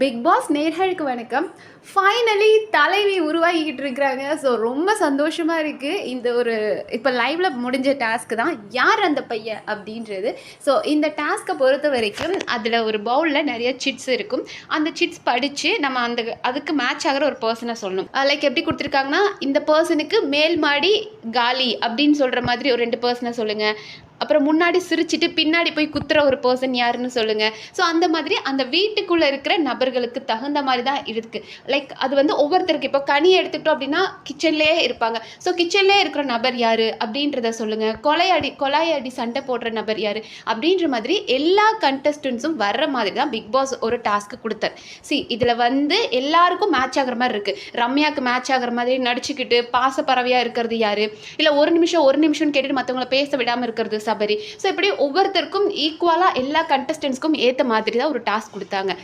Big pass நேர்களுக்கு வணக்கம். Finally தலைவி உருவாகிக்கிட்டு இருக்கிறாங்க. ஸோ ரொம்ப சந்தோஷமாக இருக்குது இந்த ஒரு இப்போ லைவில் முடிஞ்ச டாஸ்க்கு தான். யார் அந்த பையன் அப்படின்றது. ஸோ இந்த டாஸ்க்கை பொறுத்த வரைக்கும் அதில் ஒரு பவுலில் நிறைய சிட்ஸ் இருக்கும். அந்த சிட்ஸ் படித்து நம்ம அந்த அதுக்கு மேட்ச் ஆகிற ஒரு பர்சனை சொல்லணும். Uh, லைக் எப்படி கொடுத்துருக்காங்கன்னா இந்த பர்சனுக்கு மேல் மாடி காலி அப்படின்னு சொல்கிற மாதிரி ஒரு ரெண்டு பர்சனை சொல்லுங்கள் அப்புறம் முன்னாடி சிரிச்சிட்டு பின்னாடி போய் குத்துற ஒரு பர்சன் யாருன்னு சொல்லுங்க. ஸோ அந்த மாதிரி அந்த வீட்டுக்குள்ளே இருக்கிற நபர்களுக்கு தகுந்த மாதிரி தான் இருக்கு. லைக் அது வந்து ஒவ்வொருத்தருக்கு. இப்போ கனி எடுத்துக்கிட்டோம் அப்படின்னா கிச்சன்லேயே இருப்பாங்க. ஸோ கிச்சன்லேயே இருக்கிற நபர் யாரு அப்படின்றத சொல்லுங்க. கொலையடி கொலையடி சண்டை போடுற நபர் யாரு அப்படின்ற மாதிரி எல்லா கண்டஸ்டன்ஸும் வர்ற மாதிரி தான் பிக் பாஸ் ஒரு டாஸ்க் கொடுத்தார். சி இதில் வந்து எல்லாருக்கும் மேட்ச் ஆகிற மாதிரி இருக்கு. ரம்யாவுக்கு மேட்ச் ஆகிற மாதிரி நடிச்சுக்கிட்டு பாசப்பறவையாக இருக்கிறது யாரு? இல்லை ஒரு நிமிஷம் ஒரு நிமிஷம்னு கேட்டுட்டு மற்றவங்கள பேச விடாமல் இருக்கிறது. சபரி. ஸோ இப்படி ஒவ்வொருத்தருக்கும் ஈக்குவலாக எல்லா கண்டஸ்டன்ஸ்க்கும் ஏற்ற மாதிரி தான் ஒரு டாஸ்க் கொடுத்தாங்க.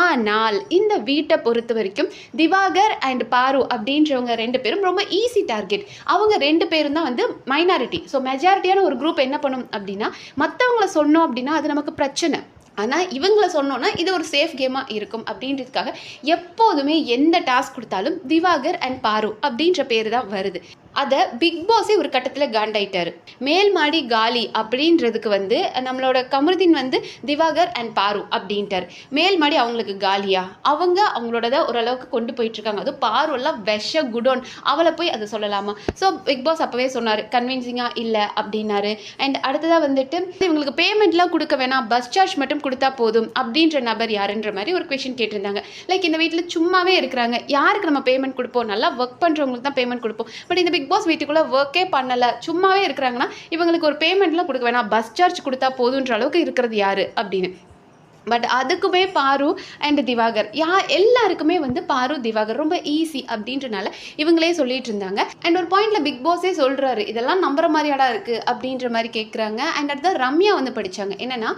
ஆனால் இந்த வீட்டை பொறுத்த வரைக்கும் திவாகர் அண்ட் பாரு அப்படின்றவங்க ரெண்டு பேரும் ரொம்ப ஈஸி டார்கெட் அவங்க ரெண்டு பேரும் தான் வந்து மைனாரிட்டி ஸோ மெஜாரிட்டியான ஒரு குரூப் என்ன பண்ணும் அப்படின்னா மற்றவங்கள சொன்னோம் அப்படின்னா அது நமக்கு பிரச்சனை. ஆனால் இவங்கள சொன்னோன்னா இது ஒரு சேஃப் கேமாக இருக்கும் அப்படின்றதுக்காக எப்போதுமே எந்த டாஸ்க் கொடுத்தாலும் திவாகர் அண்ட் பாரு அப்படின்ற பேர் தான் வருது. அதை பிக் பாஸே ஒரு கட்டத்தில் காண்டாயிட்டார் மேல் மாடி காலி அப்படின்றதுக்கு வந்து நம்மளோட கமருதீன் வந்து திவாகர் அண்ட் பாரு அப்படின்ட்டார். மேல் மாடி அவங்களுக்கு காலியா? அவங்க அவங்களோட ஓரளவுக்கு கொண்டு போயிட்டுருக்காங்க. அதுவும் பாருலாம் விஷ குடோன். அவளை போய் அதை சொல்லலாமா? ஸோ பிக் பாஸ் அப்போவே சொன்னார் கன்வின்சிங்காக இல்லை அப்படின்னாரு. அண்ட் அடுத்ததாக வந்துட்டு இவங்களுக்கு பேமெண்ட்லாம் கொடுக்க வேணாம். பஸ் சார்ஜ் மட்டும் கொடுத்தா போதும் அப்படின்ற நபர் யாருன்ற மாதிரி ஒரு கொஷின் கேட்டிருந்தாங்க. லைக் இந்த வீட்டில் சும்மாவே இருக்கிறாங்க. யாருக்கு நம்ம பேமெண்ட் கொடுப்போம்? நல்லா ஒர்க் பண்ணுறவங்களுக்கு தான் பேமெண்ட் கொடுப்போம். பட் இந்த பிக் பாஸ் வீட்டுக்குள்ளே ஒர்க்கே பண்ணலை. சும்மாவே இருக்கிறாங்கன்னா இவங்களுக்கு ஒரு பேமெண்ட்லாம் கொடுக்க வேணாம். பஸ் சார்ஜ் கொடுத்தா போதுன்ற அளவுக்கு இருக்கிறது யார்? அப்படின்னு. பட் அதுக்குமே பாரு அண்ட் திவாகர். யா எல்லாருக்குமே வந்து பாரு திவாகர். ரொம்ப ஈஸி அப்படின்றனால இவங்களே சொல்லிட்டு இருந்தாங்க. அண்ட் ஒரு பாயிண்ட்ல பிக் பாஸே சொல்றாரு இதெல்லாம் நம்புற மாதிரியாடா இருக்கு அப்படின்ற மாதிரி கேட்குறாங்க அண்ட் அடுத்த ரம்யா வந்து படிச்சாங்க. என்னன்னா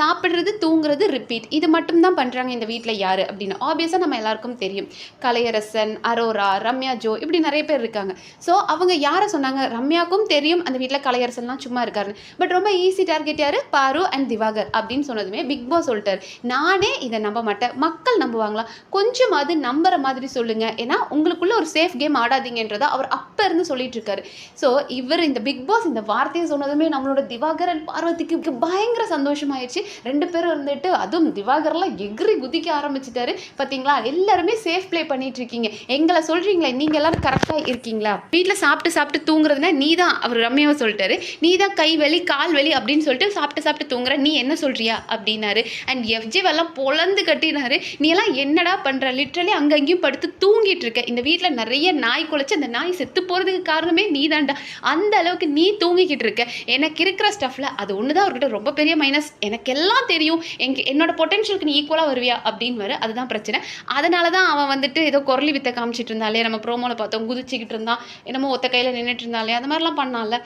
சாப்பிட்றது சாப்பிடுறது தூங்குறது ரிப்பீட் இது மட்டும் தான் பண்றாங்க இந்த வீட்டில் யாரு அப்படின்னு. ஆப்வியஸாக நம்ம எல்லாருக்கும் தெரியும். கலையரசன் அரோரா ரம்யா ஜோ இப்படி நிறைய பேர் இருக்காங்க. ஸோ அவங்க யாரை சொன்னாங்க? ரம்யாக்கும் தெரியும். அந்த வீட்டில் கலையரசன்லாம் சும்மா இருக்காருன்னு. பட் ரொம்ப ஈஸி டார்கெட் யாரு? பாரு அண்ட் திவாகர் அப்படின்னு சொன்னதுமே பிக் பாஸ் சொல்லிட்டார். நானே இதை நம்ப மாட்டேன். மக்கள் நம்புவாங்களா? கொஞ்சமாவது நம்புற மாதிரி சொல்லுங்க. ஏன்னா உங்களுக்குள்ள ஒரு சேஃப் கேம் ஆடாதீங்கன்றதை அவர் அப்ப இருந்து சொல்லிட்டு இருக்காரு. ஸோ இவர் இந்த பிக் பாஸ் இந்த வார்த்தையை சொன்னதுமே நம்மளோட திவாகரன் பார்வதிக்கு பயங்கர சந்தோஷமாயிடுச்சு ரெண்டு பேரும் இருந்துட்டு அதுவும் திவாகர்லாம் எகிரி குதிக்க ஆரம்பிச்சிட்டாரு. பார்த்தீங்களா எல்லாருமே சேஃப் ப்ளே பண்ணிட்டு இருக்கீங்க. எங்களை சொல்றீங்களே நீங்க எல்லாரும் கரெக்டா இருக்கீங்களா? வீட்டில் சாப்பிட்டு சாப்பிட்டு தூங்குறதுனா நீ தான் அவர் ரம்யாவை சொல்லிட்டாரு. நீ தான் கை வலி கால் வலி அப்படின்னு சொல்லிட்டு சாப்பிட்டு சாப்பிட்டு தூங்குற நீ என்ன சொல்றியா? அப்படின்னாரு. அண்ட் எஃப்ஜிவெல்லாம் பொழந்து கட்டினாரு. நீ எல்லாம் என்னடா பண்ணுற லிட்ரலி அங்கங்கேயும் படுத்து தூங்கிட்டு இருக்க. இந்த வீட்டில் நிறைய நாய் குலைச்சி அந்த நாய் செத்து போகிறதுக்கு காரணமே நீ தான்டா அந்த அளவுக்கு நீ தூங்கிக்கிட்டு இருக்க. எனக்கு இருக்கிற ஸ்டஃப்ல அது ஒன்று தான் அவர்கிட்ட ரொம்ப பெரிய மைனஸ் எனக்கு எல்லாம் தெரியும். எங்க என்னோட பொட்டன்ஷியலுக்கு நீ ஈக்குவலாக வருவியா? அப்படின்னு வர அதுதான் பிரச்சனை. அதனால தான் அவன் வந்துட்டு ஏதோ குரலி வித்தை காமிச்சிட்டு இருந்தாலே நம்ம ப்ரோமோவில் பார்த்தோம் குதிச்சிக்கிட்டு இருந்தான் என்னமோ ஒத்த கையில் நின்றுட்டு இருந்தாலே அந்த மாதிரிலாம் பண்ணால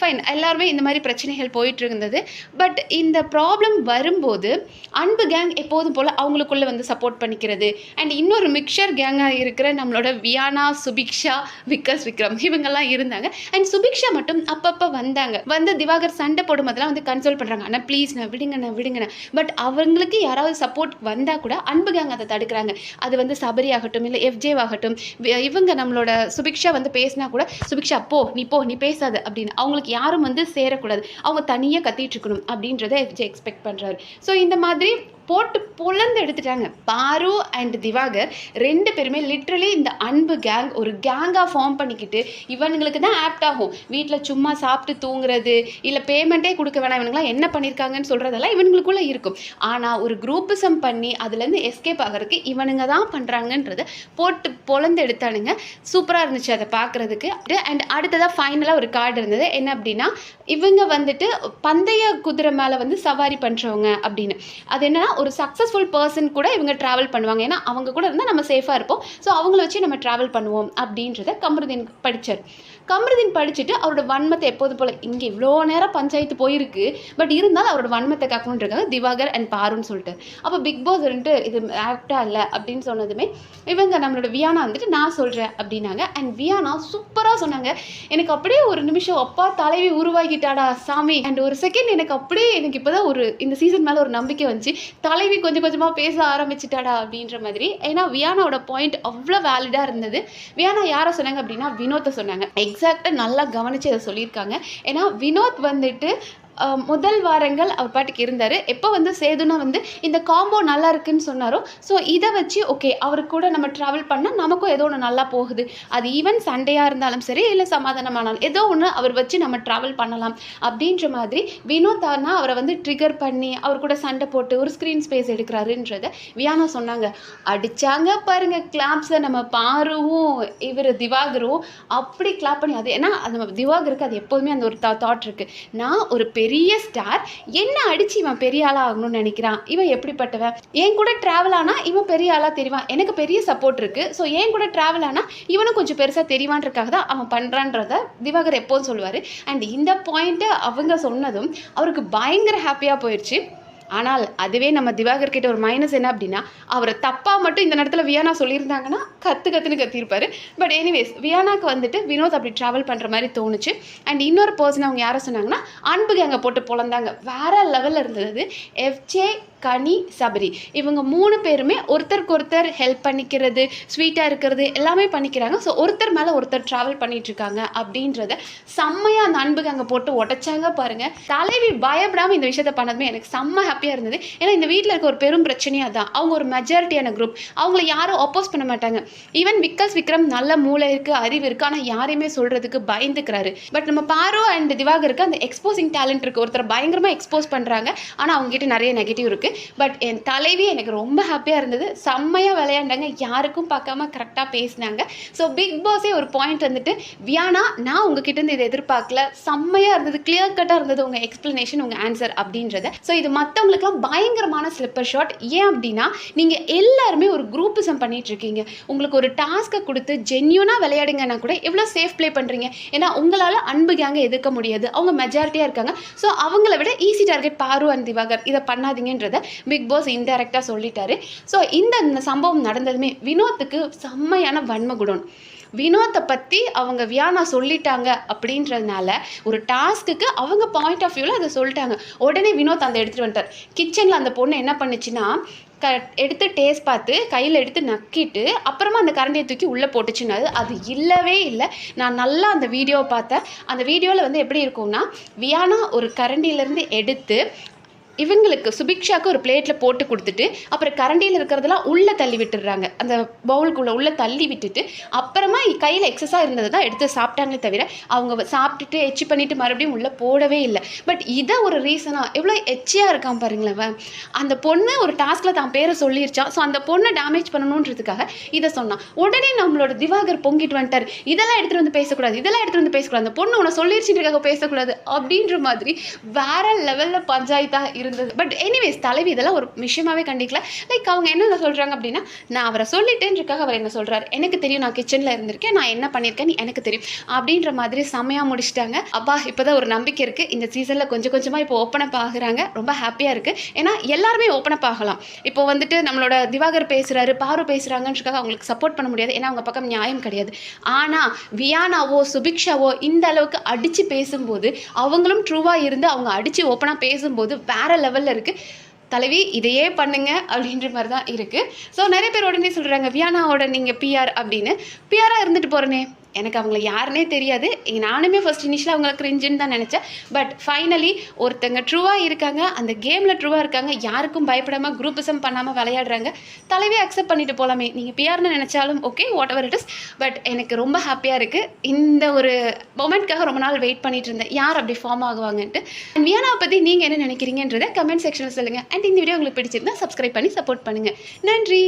ஃபைன் எல்லாருமே இந்த மாதிரி பிரச்சனைகள் போயிட்டு இருந்தது. பட் இந்த ப்ராப்ளம் வரும்போது அன்பு கேங் எப்போதும் போல் அவங்களுக்குள்ள வந்து சப்போர்ட் பண்ணிக்கிறது. அண்ட் இன்னொரு மிக்சர் கேங்காக இருக்கிற நம்மளோட வியானா சுபிக்ஷா விக்கஸ் விக்ரம் இவங்கெல்லாம் இருந்தாங்க. அண்ட் சுபிக்ஷா மட்டும் அப்பப்போ வந்தாங்க. வந்து திவாகர் சண்டை போடும் போதெல்லாம் வந்து கன்சோல் பண்ணுறாங்க ஆனால் ப்ளீஸ் நான் விடுங்கண்ணா விடுங்கண்ணா பட் அவங்களுக்கு யாராவது சப்போர்ட் வந்தால் கூட அன்பு கேங் அதை தடுக்கிறாங்க. அது வந்து சபரி ஆகட்டும் இல்லை எஃப்ஜே ஆகட்டும் இவங்க நம்மளோட சுபிக்ஷா வந்து பேசினா கூட சுபிக்ஷா போ நீ போ நீ பேசாத அப்படின்னு. அவங்களுக்கு யாரும் வந்து சேரக்கூடாது. அவங்க தனியாக கத்திட்டு இருக்கணும் அப்படின்றத எஃப்ஜே எக்ஸ்பெக்ட் பண்ணுறாரு ஸோ இந்த மாதிரி மாதிரி போட்டு பொழந்து எடுத்துட்டாங்க. பாரு அண்ட் திவாகர் ரெண்டு பேருமே லிட்ரலி இந்த அன்பு கேங் ஒரு கேங்காக ஃபார்ம் பண்ணிக்கிட்டு இவனுங்களுக்கு தான் ஆப்ட் ஆகும். வீட்டில் சும்மா சாப்பிட்டு தூங்குறது இல்லை பேமெண்ட்டே கொடுக்க வேணாம் இவனுங்களாம் என்ன பண்ணியிருக்காங்கன்னு சொல்கிறதெல்லாம் இவனுங்களுக்குள்ளே இருக்கும். ஆனால் ஒரு குரூப்பிசம் பண்ணி அதுலேருந்து எஸ்கேப் ஆகிறதுக்கு இவனுங்க தான் பண்ணுறாங்கன்றத போட்டு பொழந்து எடுத்தானுங்க. சூப்பராக இருந்துச்சு அதை பார்க்குறதுக்கு. அண்ட் அடுத்ததாக ஃபைனலாக ஒரு கார்டு இருந்தது. என்ன அப்படின்னா இவங்க வந்துட்டு பந்தய குதிரை மேலே வந்து சவாரி பண்ணுறவங்க அப்படின்னு. அது என்னன்னா ஒரு சக்ஸஸ்ஃபுல் பர்சன் கூட இவங்க ட்ராவல் பண்ணுவாங்க. ஏன்னா அவங்க கூட இருந்தால் நம்ம சேஃபாக இருப்போம். ஸோ அவங்கள வச்சு நம்ம ட்ராவல் பண்ணுவோம் அப்படின்றத கமருதீன் படித்தார் கமருதீன் படிச்சுட்டு அவரோட வன்மத்தை எப்போது போல் இங்கே இவ்வளோ நேரம் பஞ்சாயத்து போயிருக்கு. பட் இருந்தாலும் அவரோட வன்மத்தை காக்கணுன்றிருக்காங்க திவாகர் அண்ட் பாருன்னு சொல்லிட்டு. அப்போ பிக் பாஸ் வந்துட்டு இது ஆக்டாக இல்லை அப்படின்னு சொன்னதுமே இவங்க நம்மளோட வியானா வந்துட்டு நான் சொல்கிறேன் அப்படின்னாங்க. அண்ட் வியானா சூப்பராக சொன்னாங்க. எனக்கு அப்படியே ஒரு நிமிஷம் அப்பா தலைவி உருவாகிட்டாடா சாமி. அண்ட் ஒரு செகண்ட் எனக்கு அப்படியே எனக்கு இப்போ தான் ஒரு இந்த சீசன் மேலே ஒரு நம்பிக்கை வந்துச்சு. தலைவி கொஞ்சம் கொஞ்சமாக பேச ஆரம்பிச்சிட்டாடா அப்படின்ற மாதிரி. ஏன்னா வியானாவோட பாயிண்ட் அவ்வளோ வேலிடாக இருந்தது. வியானா யாரை சொன்னாங்க அப்படின்னா வினோத்தை சொன்னாங்க. எக்ஸாக்டாக நல்லா கவனித்து அதை சொல்லியிருக்காங்க. ஏன்னா வினோத் வந்துட்டு முதல் வாரங்கள் அவர் பாட்டுக்கு இருந்தார். எப்போ வந்து சேதுனா வந்து இந்த காம்போ நல்லா இருக்குன்னு சொன்னாரோ ஸோ இதை வச்சு ஓகே அவர் கூட நம்ம ட்ராவல் பண்ணால் நமக்கும் ஏதோ ஒன்று நல்லா போகுது. அது ஈவன் சண்டையாக இருந்தாலும் சரி இல்லை சமாதானமானாலும் ஏதோ ஒன்று அவர் வச்சு நம்ம ட்ராவல் பண்ணலாம். அப்படின்ற மாதிரி வினோத் அவரை வந்து ட்ரிகர் பண்ணி அவர் கூட சண்டை போட்டு ஒரு ஸ்க்ரீன் ஸ்பேஸ் எடுக்கிறாருன்றத வியானா சொன்னாங்க. அடிச்சாங்க பாருங்க கிளாப்ஸை நம்ம பாருவும் இவர் திவாகரும். அப்படி கிளாப் பண்ணி அது ஏன்னா அது திவாகருக்கு அது எப்போதுமே அந்த ஒரு தாட் இருக்குது நான் ஒரு பெரிய ஸ்டார் என்ன அடிச்சு இவன் பெரிய ஆளாக ஆகணும்னு நினைக்கிறான்? இவன் எப்படிப்பட்டவன்? என் கூட ட்ராவல் ஆனால் இவன் பெரிய ஆளாக தெரிவான். எனக்கு பெரிய சப்போர்ட் இருக்கு. ஸோ என் கூட ட்ராவல் ஆனால் இவனும் கொஞ்சம் பெருசாக தெரிவான்றக்காக தான் அவன் பண்ணுறான்றத திவாகர் எப்போதும் சொல்லுவார். அண்ட் இந்த பாயிண்ட்டை அவங்க சொன்னதும் அவருக்கு பயங்கர ஹாப்பியாக போயிடுச்சு ஆனால் அதுவே நம்ம திவாகர் கிட்ட ஒரு மைனஸ் என்ன அப்படின்னா அவரை தப்பாக மட்டும் இந்த நேரத்தில் வியானா சொல்லியிருந்தாங்கன்னா கத்து கற்றுன்னு கத்திருப்பாரு பட் எனிவேஸ் வியானாக்கு வந்துட்டு வினோத் அப்படி ட்ராவல் பண்ணுற மாதிரி தோணுச்சு. அண்ட் இன்னொரு பர்சன் அவங்க யாரை சொன்னாங்கன்னா அன்புக்கு அங்கே போட்டு பிறந்தாங்க வேற லெவலில் இருந்தது எஃப்ஜே கனி சபரி. இவங்க மூணு பேருமே ஒருத்தருக்கு ஒருத்தர் ஹெல்ப் பண்ணிக்கிறது ஸ்வீட்டாக இருக்கிறது எல்லாமே பண்ணிக்கிறாங்க. ஸோ ஒருத்தர் மேலே ஒருத்தர் ட்ராவல் பண்ணிகிட்ருக்காங்க இருக்காங்க அப்படின்றத செம்மையாக அந்த அன்புக்கு அங்கே போட்டு உடைச்சாங்க பாருங்கள் தலைவி பயப்படாமல் இந்த விஷயத்த பண்ணதுமே எனக்கு செம்ம ஹாப்பியாக இருந்தது. ஏன்னா இந்த வீட்டில் இருக்க ஒரு பெரும் பிரச்சனையாக தான் அவங்க ஒரு மெஜாரிட்டியான குரூப் அவங்கள யாரும் அப்போஸ் பண்ண மாட்டாங்க. ஈவன் பிக்கல்ஸ் விக்ரம் நல்ல மூளை இருக்குது அறிவு இருக்குது ஆனால் யாரையுமே சொல்கிறதுக்கு பயந்துக்கிறாரு. பட் நம்ம பாரோ அண்ட் திவாகருக்கு அந்த எக்ஸ்போசிங் டேலண்ட் இருக்குது ஒருத்தர் பயங்கரமாக எக்ஸ்போஸ் பண்ணுறாங்க ஆனால் அவங்ககிட்ட நிறைய நெகட்டிவ் இருக்குது பட் என் தலைவி எனக்கு ரொம்ப ஹாப்பியாக இருந்தது. செம்மையாக விளையாண்டாங்க. யாருக்கும் பார்க்காம கரெக்டாக பேசினாங்க. ஸோ பிக் பாஸே ஒரு பாயிண்ட் வந்துட்டு வியானா நான் உங்ககிட்ட இருந்து இதை எதிர்பார்க்கல. செம்மையாக இருந்தது கிளியர் கட்டாக இருந்தது உங்கள் எக்ஸ்ப்ளனேஷன் உங்கள் ஆன்சர் அப்படின்றத. ஸோ இது மற்றவங்களுக்குலாம் பயங்கரமான ஸ்லிப்பர் ஷாட் ஏன் அப்படின்னா நீங்கள் எல்லாருமே ஒரு குரூப்பிசம் பண்ணிட்டு இருக்கீங்க. உங்களுக்கு ஒரு டாஸ்க் டாஸ்க்கை கொடுத்து ஜென்யூனாக விளையாடுங்கன்னா கூட எவ்வளோ சேஃப் ப்ளே பண்ணுறீங்க ஏன்னா உங்களால் அன்பு கேங்க எதிர்க்க முடியாது. அவங்க மெஜாரிட்டியாக இருக்காங்க. ஸோ அவங்கள விட ஈஸி டார்கெட் பாரு அண்ட் திவாகர். இதை பண்ணாதீங்கன்றத பிக் பாஸ் இன்டெரக்டாக சொல்லிட்டாரு. ஸோ இந்த சம்பவம் நடந்ததுமே வினோத்துக்கு செம்மையான வன்மகுடம் வினோத்தை பற்றி அவங்க வியானா சொல்லிட்டாங்க அப்படின்றதுனால ஒரு டாஸ்க்குக்கு அவங்க பாயிண்ட் ஆஃப் வியூவில் அதை சொல்லிட்டாங்க. உடனே வினோத் அந்த எடுத்துகிட்டு வந்துட்டார். கிச்சனில் அந்த பொண்ணு என்ன பண்ணுச்சுன்னா க எடுத்து டேஸ்ட் பார்த்து கையில் எடுத்து நக்கிட்டு அப்புறமா அந்த கரண்டியை தூக்கி உள்ளே போட்டுச்சுன்னா அது இல்லவே இல்லை. நான் நல்லா அந்த வீடியோவை பார்த்தேன். அந்த வீடியோவில் வந்து எப்படி இருக்கும்னா வியானா ஒரு கரண்டியிலேருந்து எடுத்து இவங்களுக்கு சுபிக்ஷாக்கு ஒரு பிளேட்டில் போட்டு கொடுத்துட்டு அப்புறம் கரண்டியில் இருக்கிறதெல்லாம் உள்ளே தள்ளி விட்டுடுறாங்க. அந்த பவுலுக்குள்ளே உள்ளே தள்ளி விட்டுட்டு அப்புறமா கையில் எக்ஸஸாக இருந்தது தான் எடுத்து சாப்பிட்டாங்களே தவிர அவங்க சாப்பிட்டுட்டு எச்சி பண்ணிட்டு மறுபடியும் உள்ளே போடவே இல்லை. பட் இதை ஒரு ரீசனாக எவ்வளோ எச்சியாக இருக்கான் பாருங்களேன் அந்த பொண்ணு ஒரு டாஸ்கில் தான் பேரை சொல்லிருச்சான். ஸோ அந்த பொண்ணை டேமேஜ் பண்ணணுன்றதுக்காக இதை சொன்னான். உடனே நம்மளோட திவாகர் பொங்கிட்டு வந்துட்டார். இதெல்லாம் எடுத்துகிட்டு வந்து பேசக்கூடாது இதெல்லாம் எடுத்துகிட்டு வந்து பேசக்கூடாது. அந்த பொண்ணு உன்னை சொல்லிருச்சுன்றக்காக பேசக்கூடாது அப்படின்ற மாதிரி வேற லெவலில் பஞ்சாயத்தாக இருந்தது. பட் எனிவேஸ் தலைவி இதெல்லாம் ஒரு விஷயமாவே கண்டிக்கல. லைக் அவங்க என்ன சொல்கிறாங்க அப்படின்னா நான் அவரை சொல்லிட்டேன்றக்காக அவர் என்ன சொல்கிறார் எனக்கு தெரியும் நான் கிச்சனில் இருந்திருக்கேன். நான் என்ன பண்ணியிருக்கேன்னு எனக்கு தெரியும். அப்படின்ற மாதிரி செமையாக முடிச்சிட்டாங்க. அப்பா இப்போ தான் ஒரு நம்பிக்கை இருக்குது இந்த சீசனில் கொஞ்சம் கொஞ்சமாக இப்போ ஓப்பன் அப் ஆகுறாங்க. ரொம்ப ஹாப்பியாக இருக்குது ஏன்னா எல்லாருமே ஓப்பன் அப் ஆகலாம். இப்போ வந்துட்டு நம்மளோட திவாகர் பேசுகிறாரு பாரு பேசுகிறாங்கன்றதுக்காக அவங்களுக்கு சப்போர்ட் பண்ண முடியாது. ஏன்னா அவங்க பக்கம் நியாயம் கிடையாது. ஆனால் வியானாவோ சுபிக்ஷாவோ இந்த அளவுக்கு அடித்து பேசும்போது அவங்களும் ட்ரூவாக இருந்து அவங்க அடித்து ஓப்பனாக பேசும்போது வேற லெவலில் இருக்குது தலைவி இதையே பண்ணுங்க அப்படின்ற மாதிரி தான் இருக்குது ஸோ நிறைய பேர் உடனே சொல்கிறாங்க வியானாவோட நீங்கள் பிஆர் அப்படின்னு. பிஆராக இருந்துட்டு போகிறனே எனக்கு அவங்கள யாருனே தெரியாது. நானுமே ஃபர்ஸ்ட் இனிஷியலாக அவங்கள கிரிஞ்சுன்னு தான் நினச்சேன். பட் ஃபைனலி ஒருத்தங்க ட்ரூவாக இருக்காங்க. அந்த கேமில் ட்ரூவாக இருக்காங்க. யாருக்கும் பயப்படாமல் குரூப்பிசம் பண்ணாமல் விளையாடுறாங்க. தலைவே அக்செப்ட் பண்ணிட்டு போகலாமே நீங்கள் பிஆர்னு நினச்சாலும் okay whatever it is but எனக்கு ரொம்ப ஹாப்பியாக இருக்குது இந்த ஒரு மொமெண்ட்காக ரொம்ப நாள் வெயிட் பண்ணிட்டு இருந்தேன். யார் அப்படி ஃபார்ம் ஆகுவாங்கன்ட்டு. And வியானாவை பற்றி நீங்கள் என்ன நினைக்கிறீங்கன்றதை கமெண்ட் செக்ஷனில் சொல்லுங்கள் அண்ட் இந்த வீடியோ உங்களுக்கு பிடிச்சிருந்தா சப்ஸ்கிரைப் பண்ணி சப்போர்ட் பண்ணுங்கள் நன்றி!